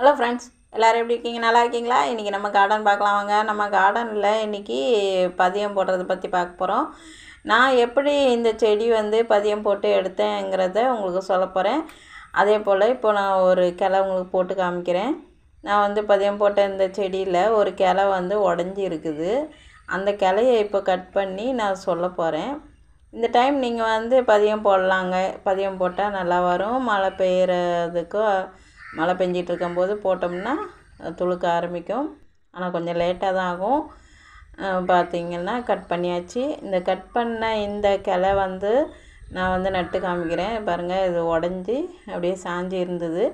Hello friends எல்லோரும் எப்படி இருக்கீங்க? நல்லா இருக்கீங்களா? இன்றைக்கி நம்ம கார்டன் பார்க்கலாம் வாங்க. நம்ம கார்டனில் இன்றைக்கி பதியம் போடுறத பற்றி பார்க்க போகிறோம் நான் எப்படி இந்த செடி வந்து பதியம் போட்டு எடுத்தேங்கிறத உங்களுக்கு சொல்ல போகிறேன் அதே போல் இப்போ நான் ஒரு கிளை உங்களுக்கு போட்டு காமிக்கிறேன். நான் வந்து பதியம் போட்ட இந்த செடியில் ஒரு கிளை வந்து உடஞ்சி இருக்குது. அந்த கிளையை இப்போ கட் பண்ணி நான் சொல்ல போகிறேன் இந்த டைம் நீங்கள் வந்து பதியம் போடலாங்க. பதியம் போட்டால் நல்லா வரும். மழை பெய்கிறதுக்கும் மழை பெஞ்சிகிட்டு இருக்கும்போது போட்டோம்னா துளுக்க ஆரம்பிக்கும். ஆனால் கொஞ்சம் லேட்டாக தான் ஆகும். பார்த்திங்கன்னா கட் பண்ணியாச்சு. இந்த கட் பண்ண இந்த கிளை வந்து நான் வந்து நட்டு காமிக்கிறேன். பாருங்கள் இது உடஞ்சி அப்படியே சாஞ்சி இருந்தது.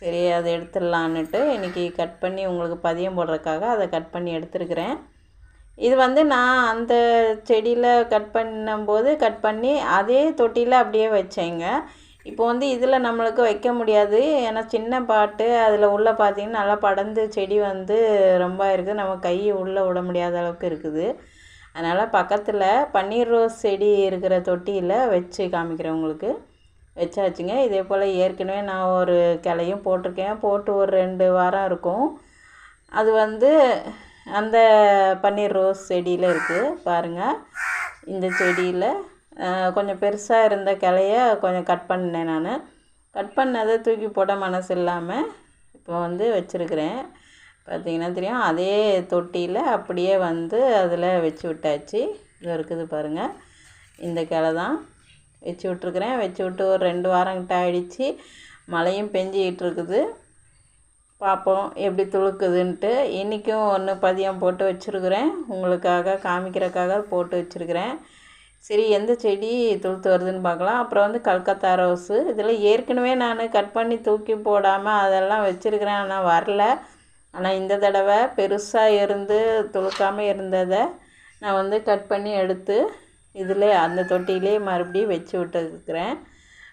சரி அதை எடுத்துடலான்னுட்டு இன்றைக்கி கட் பண்ணி உங்களுக்கு பதியம் போடுறதுக்காக அதை கட் பண்ணி எடுத்துருக்கிறேன். இது வந்து நான் அந்த செடியில் கட் பண்ணும்போது கட் பண்ணி அதே தொட்டியில் அப்படியே வச்சேங்க. இப்போ வந்து இதில் நம்மளுக்கு வைக்க முடியாது. ஏன்னா சின்ன பாட்டு அதில் உள்ளே பார்த்திங்கன்னா நல்லா படர்ந்து செடி வந்து ரொம்ப இருக்குது. நம்ம கையை உள்ளே விட முடியாத அளவுக்கு இருக்குது. அதனால் பக்கத்தில் பன்னீர் ரோஸ் செடி இருக்கிற தொட்டியில் வச்சு காமிக்கிறேன் உங்களுக்கு. வச்சாச்சுங்க. இதே போல் ஏற்கனவே நான் ஒரு கிளையும் போட்டிருக்கேன். போட்டு ஒரு ரெண்டு வாரம் இருக்கும். அது வந்து அந்த பன்னீர் ரோஸ் செடியில் இருக்குது பாருங்கள் இந்த செடியில் கொஞ்சம் பெருசாக இருந்த கிளைய கொஞ்சம் கட் பண்ணேன் நான். கட் பண்ணதை தூக்கி போட மனசு இல்லாமல் இப்போ வந்து வச்சுருக்கிறேன். பார்த்திங்கன்னா தெரியும் அதே தொட்டியில் அப்படியே வந்து அதில் வச்சு விட்டாச்சு. இது இருக்குது பாருங்கள் இந்த கிளை தான். வச்சு விட்ருக்குறேன் வச்சு விட்டு ஒரு ரெண்டு வாரம் கிட்ட மழையும் பெஞ்சிக்கிட்டு இருக்குது. பார்ப்போம் எப்படி துளுக்குதுன்ட்டு. இன்றைக்கும் ஒன்று பதியம் போட்டு வச்சுருக்குறேன். உங்களுக்காக காமிக்கிறக்காக போட்டு வச்சுருக்குறேன். சரி எந்த செடி துளுத்து வருதுன்னு பார்க்கலாம். அப்புறம் வந்து கல்கத்தா ரோஸு. இதில் ஏற்கனவே நான் கட் பண்ணி தூக்கி போடாமல் அதெல்லாம் வச்சுருக்கிறேன். ஆனால் வரல. ஆனால் இந்த தடவை பெருசாக இருந்து துளுக்காமல் இருந்ததை நான் வந்து கட் பண்ணி எடுத்து இதில் அந்த தொட்டியிலே மறுபடியும் வச்சு விட்டுருக்குறேன்.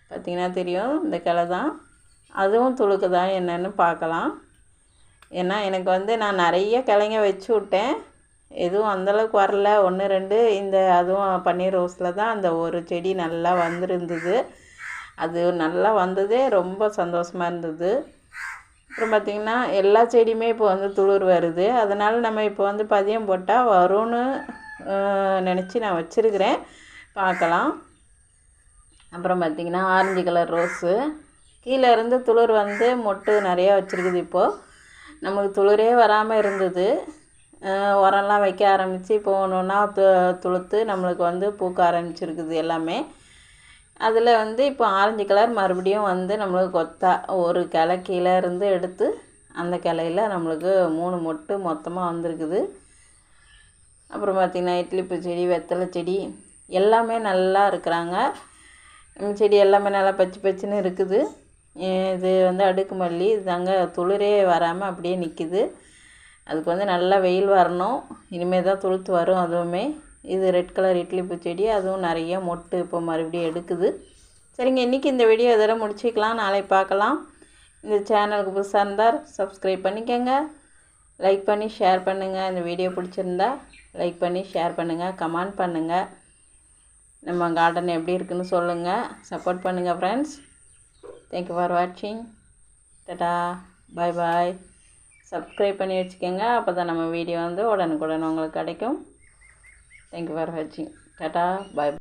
பார்த்திங்கன்னா தெரியும் இந்த கிளை தான். அதுவும் துளுக்குதா என்னென்னு பார்க்கலாம். ஏன்னா எனக்கு வந்து நான் நிறைய கிளைங்க வச்சு விட்டேன். எதுவும் அந்தளவுக்கு வரல. ஒன்று ரெண்டு இந்த அதுவும் பன்னீர் ரோஸில் தான் அந்த ஒரு செடி நல்லா வந்திருந்தது. அது நல்லா வந்ததே ரொம்ப சந்தோஷமாக இருந்தது. அப்புறம் பார்த்திங்கன்னா எல்லா செடியுமே இப்போ வந்து துளிர் வருது. அதனால் நம்ம இப்போ வந்து பதியம் போட்டால் வரும்னு நினச்சி நான் வச்சுருக்கிறேன். பார்க்கலாம். அப்புறம் பார்த்திங்கன்னா ஆரஞ்சு கலர் ரோஸு. கீழே இருந்து துளிர் வந்து மொட்டு நிறையா வச்சுருக்குது இப்போது நமக்கு துளிரே வராமல் இருந்தது. உரம்லாம் வைக்க ஆரம்பித்து இப்போ ஒன்று ஒன்றா து துளுத்து நம்மளுக்கு வந்து பூக்க ஆரம்பிச்சிருக்குது எல்லாமே. அதில் வந்து இப்போ ஆரஞ்சு கலர் மறுபடியும் வந்து நம்மளுக்கு கொத்தா ஒரு கிளை கீழே இருந்து எடுத்து அந்த கிளையில் நம்மளுக்கு மூணு மொட்டு மொத்தமாக வந்திருக்குது. அப்புறம் பார்த்திங்கன்னா இட்லி பூ செடி வெத்தலை செடி எல்லாமே நல்லா இருக்கிறாங்க. செடி எல்லாமே நல்லா பச்சை பச்சுன்னு இருக்குது. இது வந்து அடுக்கு மல்லி தாங்க துளிரே வராமல் அப்படியே நிற்கிது அதுக்கு வந்து நல்லா வெயில் வரணும். இனிமேல் தான் துளுத்து வரும் அதுவுமே. இது ரெட் கலர் இட்லி பூச்செடி அதுவும் நிறைய மொட்டு இப்போ மறுபடியும் எடுக்குது. சரிங்க இன்றைக்கி இந்த வீடியோ இதோட முடிச்சிக்கலாம். நாளை பார்க்கலாம். இந்த சேனலுக்கு புதுசாக இருந்தால் சப்ஸ்கிரைப் பண்ணிக்கோங்க. லைக் பண்ணி ஷேர் பண்ணுங்கள் இந்த வீடியோ பிடிச்சிருந்தா லைக் பண்ணி ஷேர் பண்ணுங்கள் கமெண்ட் பண்ணுங்கள் நம்ம கார்டன் எப்படி இருக்குன்னு சொல்லுங்கள் சப்போர்ட் பண்ணுங்கள் ஃப்ரெண்ட்ஸ் தேங்க்யூ ஃபார் வாட்சிங் டடா பாய் பாய் சப்ஸ்கிரைப் பண்ணி வச்சுக்கோங்க. அப்போ தான் நம்ம வீடியோ வந்து உடனுக்குடன் உங்களுக்கு கிடைக்கும். தேங்க்யூ ஃபார் வாட்சிங் டாட்டா பாய்